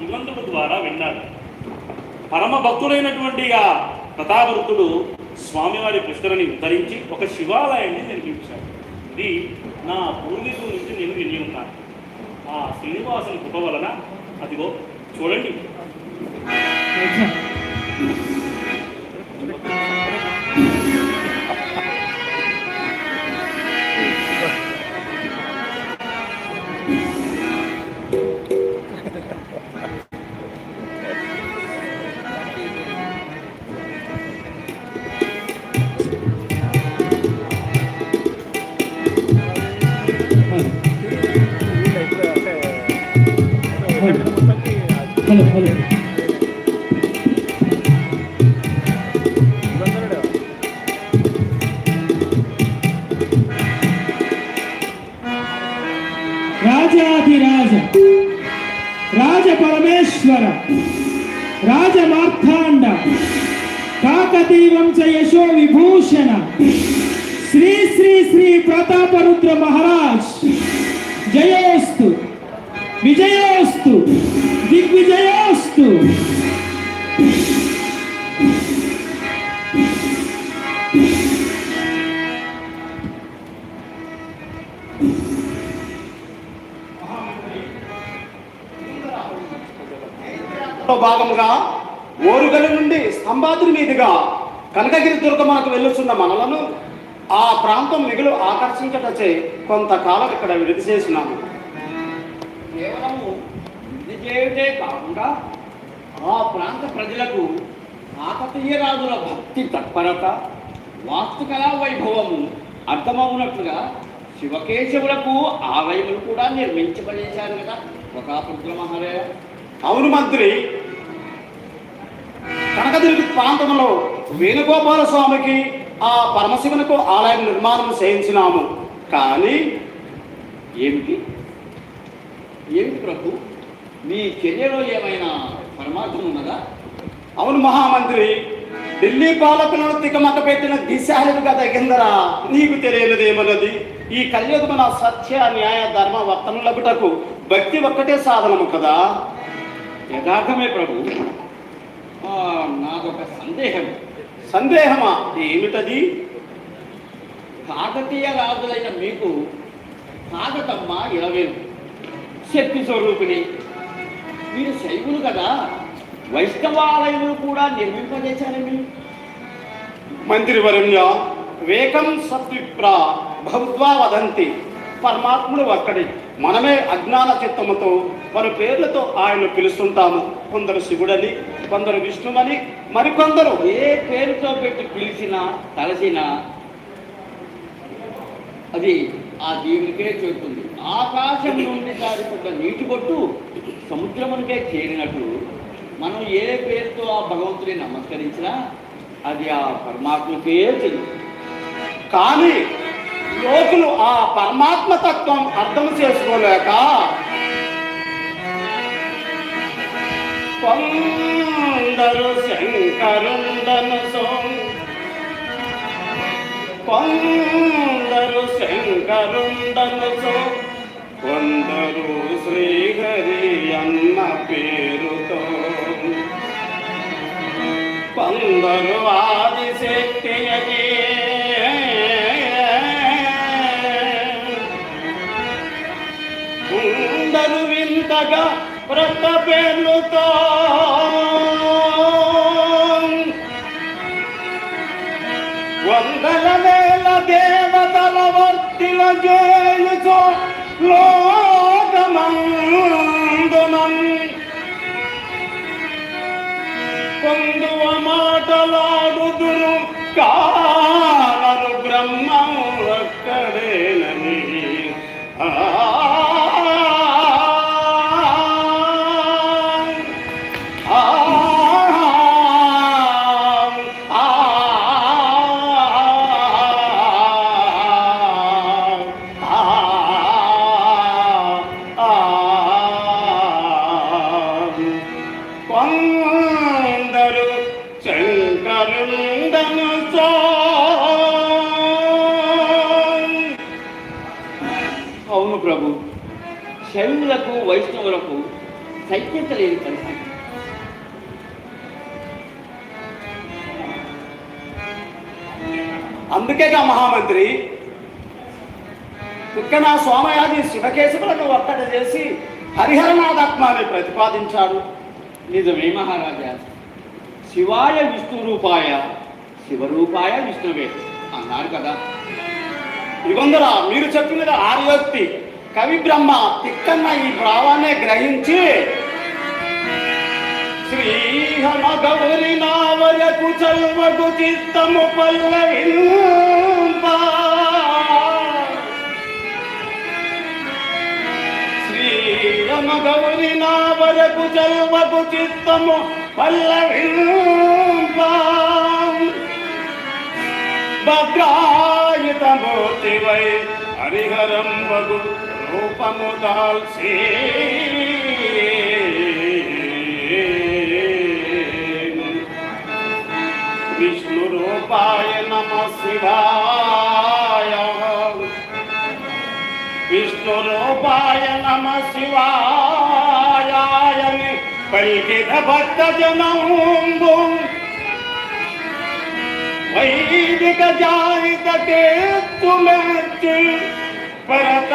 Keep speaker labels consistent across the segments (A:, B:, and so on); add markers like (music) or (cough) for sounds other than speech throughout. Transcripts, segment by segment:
A: నిబంధుల ద్వారా విన్నాడు పరమ భక్తుడైనటువంటి ఆ కథావృత్తుడు స్వామివారి ప్రశ్నని ఉద్ధరించి ఒక శివాలయాన్ని నిర్మించాడు. ఇది నా పూర్వీకుల నుంచి నేను విని ఉన్నాను. ఆ శ్రీనివాసుని కృప వలన అదిగో చూడండి.
B: హలో హలో రాజాధిరాజ రాజ పరమేశ్వర రాజ మార్తాండ కాకతీవంశ యశో విభూషణ శ్రీ శ్రీ శ్రీ ప్రతాపరుద్ర మహారాజ్ జయోస్తు విజయోస్తు దిగ్విజయోస్తు.
C: భాగముగా ఓరుగల నుండి స్తంభాద్రి మీదుగా కనకగిరి దుర్గమునకు వెళ్ళుచున్న మనలను ఆ ప్రాంతం మిగులు ఆకర్షించటచే కొంతకాలం ఇక్కడ విడిది చేసినాము
D: కేవలము ఇది చేయుటే కాకుండా ఆ ప్రాంత ప్రజలకు కాకతీయ రాజుల భక్తి తత్పరత వాస్తుకళా వైభవము అర్థమవునట్లుగా శివకేశవులకు ఆలయములు కూడా నిర్మించబడేశారు కదా. ప్రతాపరుద్ర మహారాయ
C: అవును మంత్రి. కనకదుర్గి ప్రాంతంలో వేణుగోపాల స్వామికి ఆ పరమశివునికి ఆలయం నిర్మాణం చేయించినాము. కానీ
D: ఏమిటి? ఏమిటి ప్రభు? మీ చర్యలో ఏమైనా పరమార్థం ఉన్నదా?
C: అవును మహామంత్రి. ఢిల్లీ పాలకులను తికమక పెట్టిన దిశాలుగా తగిందరా నీకు తెలియనిదేమన్నది. ఈ కలియుగమున సత్య న్యాయ ధర్మ వర్తనలకుటకు భక్తి ఒక్కటే సాధనము కదా?
D: యథార్థమే ప్రభు. ఆ, నాదొక సందేహం.
C: సందేహమా? ఏమిటది?
D: కాకతీయ రాజులైన మీకు కాకతమ్మ ఇలవేలు. శక్తి స్వరూపిణి. మీరు శైవులు కదా? వైష్ణవాలయములు కూడా నిర్మింపజేశారని.
C: మంత్రివరుణ్య వేకం సత్విప్ర బహుద్వా వదంతి. పరమాత్ముడు ఒక్కడే మనమే అజ్ఞాన చిత్తముతో మన పేర్లతో ఆయన పిలుస్తుంటాము. కొందరు శివుడని కొందరు విష్ణువని మరికొందరు
D: ఏ పేరుతో పెట్టి పిలిచినా తలసినా అది ఆ దేవునికే చేరుతుంది. ఆకాశం నుండి జారిపడ్డ నీటి కొట్టు సముద్రమునికే చేరినట్లు మనం ఏ పేరుతో ఆ భగవంతుని నమస్కరించినా అది ఆ పరమాత్మకే చెంది
C: కానీ యోగులు ఆ పరమాత్మ తత్వం అర్థం చేసుకోలేక కొందరు శంకరుండను సో. కొందరు శంకరుండను సో. కొందరు శ్రీహరి అన్న పేరుతో. కొందరు ఆదిశక్తి వింతగా వ్రత పేర్లుతో వందల వేల దేవతల వర్తిల చేయుచో లోకమందునం. పొందువ మాటలాడుదురు కా
D: అవును ప్రభు. శైవులకు వైష్ణవులకు సైక్యతలేని పరిస్థితి.
C: అందుకేగా మహామంత్రి ఇక్కడ సోమయాజి శివకేశవులను ఒక్కటి చేసి హరిహరనాథాత్మాన్ని ప్రతిపాదించాడు.
D: నిజమే మహారాజా. శివాయ విష్ణు రూపాయ శివరూపాయ విష్ణువే అన్నారు కదా.
C: యుగంధర మీరు చెప్పినది ఆర్యోక్తి కవి బ్రహ్మ తిక్కన్న ఈ భావాన్ని గ్రహించి శ్రీహమ గౌరి నావయకు చల్వకు చిత్తము పల్లవింపా. శ్రీరమ గౌరి నావయకు చల్వకు చిత్తము పల్లవింపా. భద్రాయుతమూర్తివై హరిహరం వగు రూపము దాల్సి విష్ణు రూపాయ నమ శివాయ. విష్ణు రూపాయ నమ శివాయ. పలికిన భక్త జనం వైదిక पर्प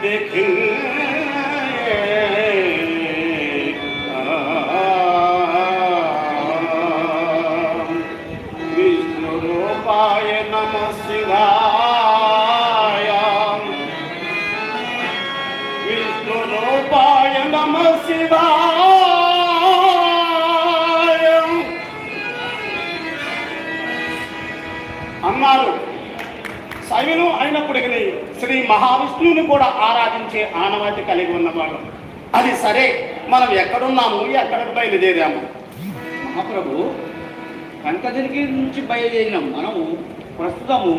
C: देख శైవులు అయినప్పటికీ శ్రీ మహావిష్ణువుని కూడా ఆరాధించే ఆనవాటి కలిగి ఉన్నవాడు. అది సరే మనం ఎక్కడున్నాము ఎక్కడికి బయలుదేరాము?
D: మహాప్రభు కంకదిరికి నుంచి బయలుదేరిన. మనము ప్రస్తుతము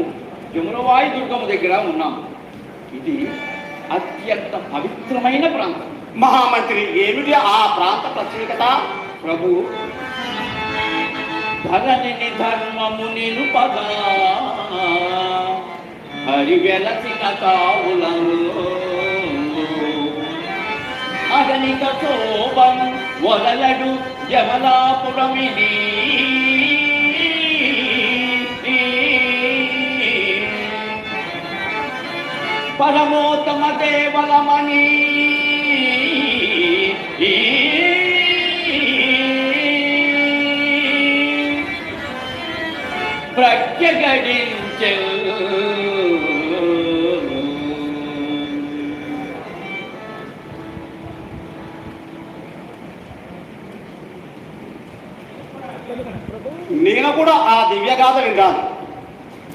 D: జములవాయి దుర్గము దగ్గర ఉన్నాము ఇది అత్యంత పవిత్రమైన ప్రాంతం.
C: మహామంత్రి ఏమిటి ఆ ప్రాంత ప్రత్యేకత?
D: ప్రభు ధరణిని ధర్మము నిలుపగా హరి వెలసిన తావులను అగనిక శోభను వదలడు యమలాపురమిది. పరమోత్తమ దేవలమణి.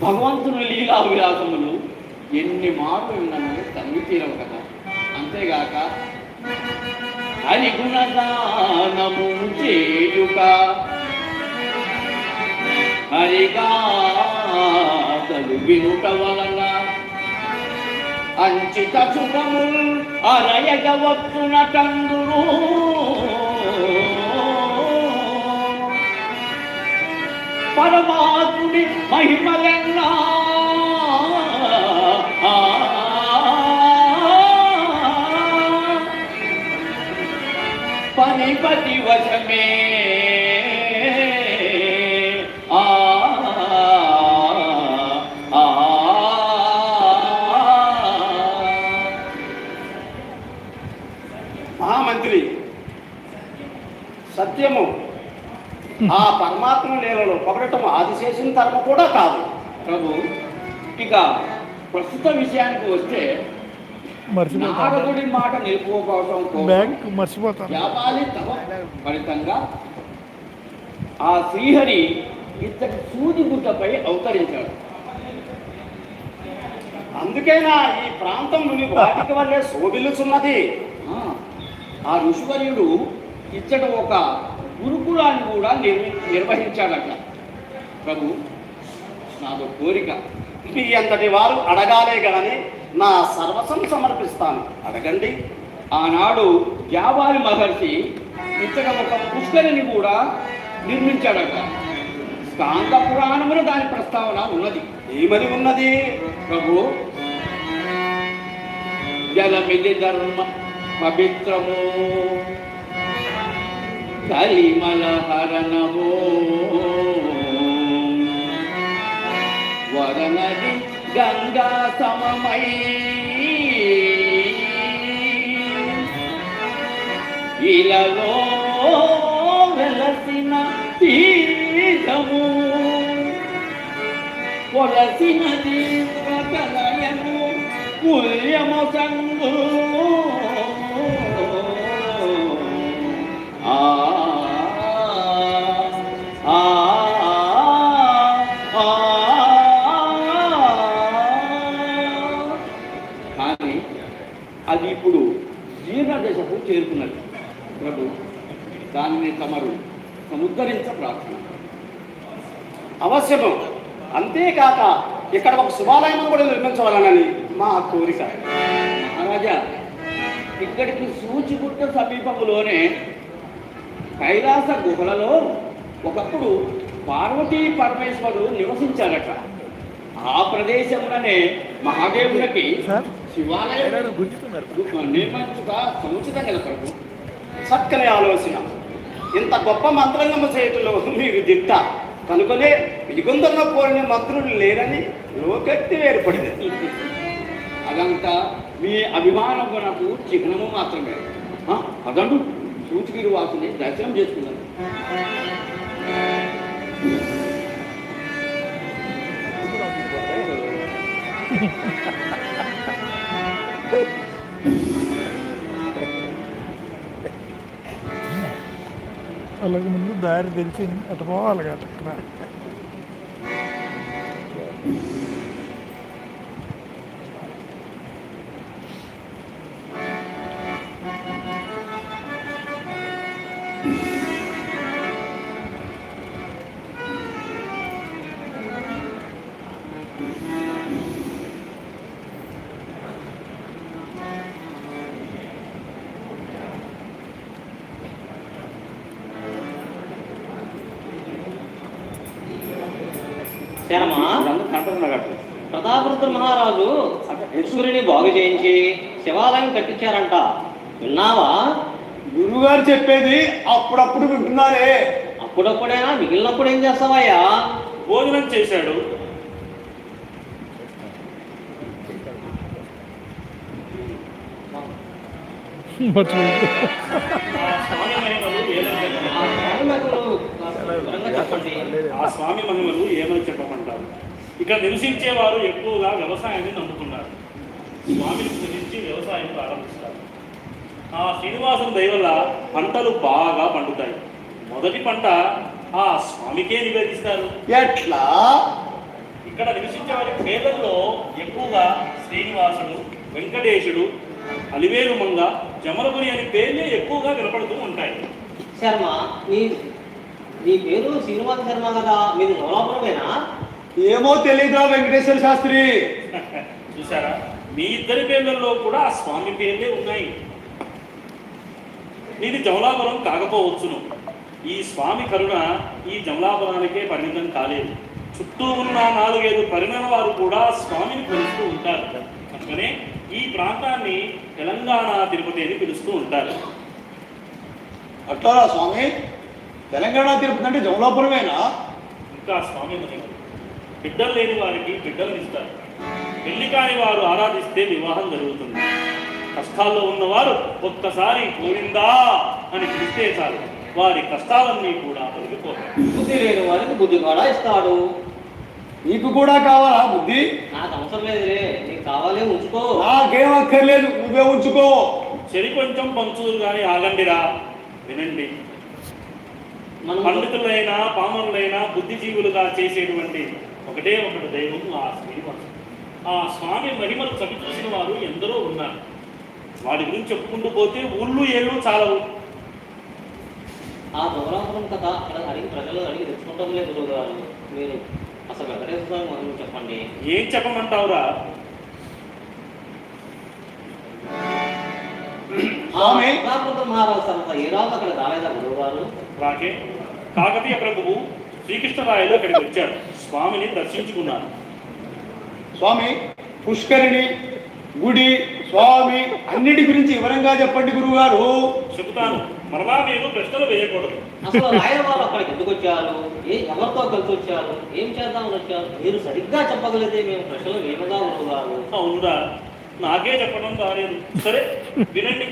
D: భగవంతుని లీలా విలాసములు ఎన్ని మార్లు విన్నాను తల్లి తీరవు కదా. అంతేగాక హరి గుణగానము చేయుక హరిగాతలు వినుట వలన అంచిత సుఖము అరయగ వచ్చున పరమాత్ముడి మహిమలెన్నా పనిపతి వశమే.
C: మహామంత్రి సత్యము. ఆ పరమాత్మ పొగడటం ఆదిశేషుని తరమ కూడా కాదు.
D: ప్రభు ఇక ప్రస్తుత విషయానికి వస్తే నారదుడి మాట నిలుపుకోవడం
E: మర్చిపోతాను.
D: వ్యాపారి తమ ఫలితంగా ఆ శ్రీహరి ఇతడి సూది గుట్టపై అవతరించాడు.
C: అందుకేనా ఈ ప్రాంతం నుండి వాటికి వల్లే శోభిల్లుచున్నది?
D: ఆ, ఋషివర్యుడు ఇచ్చట ఒక గురుకులాన్ని కూడా నిర్వహించాడట. ప్రభు నాదో కోరిక.
C: మీ అంతటి వారు అడగాలే కానీ నా సర్వసం సమర్పిస్తాను. అడగండి.
D: ఆనాడు జాబాలి మహర్షి ఇచ్చట ఒక పుష్కరిని కూడా నిర్మించాడట. స్కాంద పురాణమున దాని ప్రస్తావన ఉన్నది.
C: ఏమని ఉన్నది?
D: ప్రభు జలమిది ధర్మ పవిత్రము కలిమల హరణమో. నది గంగా సమమై. ఇలలో వెలసిన తీర్థము పొలసిన తీవ్ర కలయము మూల్యము సంగు. అది ఇప్పుడు జీర్ణదశకు చేరుకున్నది. ప్రభు దానిని తమరు సముద్ధరించ ప్రార్థన.
C: అవశ్యము. అంతేకాక ఇక్కడ ఒక శుభాలయం కూడా నిర్మించవాలనని మా కోరిక.
D: మహారాజా ఇక్కడికి సూచిగుట్ట సమీపంలోనే కైలాస గుహలలో ఒకప్పుడు పార్వతీ పరమేశ్వరుడు నివసించారట ఆ ప్రదేశంలోనే మహాదేవునికి శివాలయం నిర్మించుట సముచితం కదా ప్రభు?
C: చక్కని ఆలోచన. ఇంత గొప్ప మంత్రంగము చేయటంలో మీరు దిట్ట కనుకనే యుగుందరలో కోరిన మంత్రులు లేరని లోకెత్తి ఏర్పడింది.
D: అదంతా మీ అభిమానమునకు చిహ్నము మాత్రమే. అదండు సూచిగిరి వాసుని దర్శనం చేసుకున్నాను (laughs)
E: వాళ్ళకి ముందు దారి తెలిసి అటు పోవాలి కదా అక్కడ.
D: ఇదంతా కనపడుతున్నట్టు
F: ప్రతాపరుద్ర మహారాజు ఈశ్వరుని బాగు చేయించి శివాలయం కట్టించారంట. విన్నావా?
C: గురువుగారు చెప్పేది అప్పుడప్పుడు వింటున్నారే.
F: అప్పుడప్పుడైనా మిగిలినప్పుడు ఏం చేస్తావయ్యా?
A: భోజనం చేశాడు. ఆ స్వామి మహిమలు ఏమని చెప్పమంటారు? ఇక్కడ నివసించే వారు ఎక్కువగా వ్యవసాయాన్ని నమ్ముతున్నారు. స్వామిని పూజించి వ్యవసాయం ప్రారంభిస్తారు. ఆ శ్రీనివాసుని దయ వల్ల పంటలు బాగా పండుతాయి. మొదటి పంట ఆ స్వామికే నివేదిస్తారు.
C: ఎట్లా?
A: ఇక్కడ నివసించే వారి పేర్లలో ఎక్కువగా శ్రీనివాసుడు వెంకటేశుడు అలివేలు మంగ జమలపురి అనే పేర్లే ఎక్కువగా వినపడుతూ ఉంటాయి.
F: శర్మ నీ నీ పేరు శ్రీనివాస శర్మ కదా? మీది నోలాపురమేనా
C: ఏమో తెలియదురా వెంకటేశ్వర శాస్త్రి.
A: చూసారా మీ ఇద్దరి పేర్లలో కూడా ఆ స్వామి పేర్లే ఉన్నాయి. ఇది జమలాపురం కాకపోవచ్చును. ఈ స్వామి కరుణ ఈ జమలాపురానికే పరిమితం కాలేదు. చుట్టూ ఉన్న నాలుగైదు పరిణామ వారు కూడా స్వామిని కొలుస్తూ ఉంటారు. కనుకనే ఈ ప్రాంతాన్ని తెలంగాణ తిరుపతి అని పిలుస్తూ ఉంటారు.
C: అట్లారా స్వామి. తెలంగాణ తిరుపతి అంటే జమలాపురమేనా?
A: ఇంకా స్వామి బిడ్డలు లేని వారికి బిడ్డలు ఇస్తారు. పెళ్ళి కాని వారు ఆరాధిస్తే వివాహం జరుగుతుంది. కష్టాల్లో ఉన్నవారు ఒక్కసారి గోవిందా అని పిలిస్తే చాలు. వారి కష్టాలన్నీ కూడా తొలగిపోతాయి.
F: బుద్ధి లేని వారికి బుద్ధి కూడా ఇస్తాడు?
C: నీకు కూడా కావాలా బుద్ధి?
F: నాకు అవసరం లేదులే. నీకు కావాలి ఉంచుకో.
C: నాకేం అక్కర్లేదు నువ్వే ఉంచుకో.
A: చెరి కొంచెం పంచులు కానీ ఆగండిరా. వినండి.
F: మనం
A: పండితులైనా పామరులైనా బుద్ధిజీవులుగా చేసేటువంటి ఒకటే ఒకటి దైవం ఆ శ్రీనివాసు ఆ స్వామి మహిమలు చవి చూసిన వారు ఎందరో ఉన్నారు. వాడి గురించి చెప్పుకుంటూ పోతే ఊళ్ళు ఏళ్ళు చాలవు.
F: ఆ నోలాపురం కథ అక్కడ అడిగి ప్రజలు అడిగి తెచ్చుకుంటాం లేదు గురువు గారు మీరు అసలు వెంకటేశ్వర స్వామి చెప్పండి.
A: ఏం చెప్పమంటావురా?
F: ఆ ప్రతాపరుద్ర మహారాజు తర్వాత ఏ రాజు అక్కడ రాలేదా గురువు గారు
A: రాకే. కాకతీయ ప్రభువు శ్రీకృష్ణరాయలు అక్కడికి వచ్చారు. స్వామిని దర్శించుకున్నారు
C: స్వామి పుష్కరిణి
G: గుడి స్వామి అన్నిటి గురించి వివరంగా చెప్పండి గురువుగారు.
A: చెబుతాను. మరలా మీరు ప్రశ్నలు వేయకూడదు.
F: అసలు రాయల వారు అక్కడికి ఎందుకు వచ్చారు? ఏ ఎవరితో కలిసి వచ్చారు? ఏం చేద్దామని వచ్చారు? మీరు సరిగ్గా చెప్పగలిగితే మేము ప్రశ్నలు వేయగా గురువుగారు
A: అవునురా. నాకే చెప్పడం రాలేదు. సరే వినండి.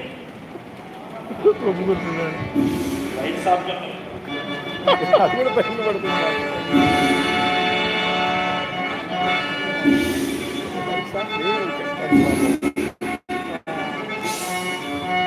A: సాబ్ చెప్పండి.
H: Sí, que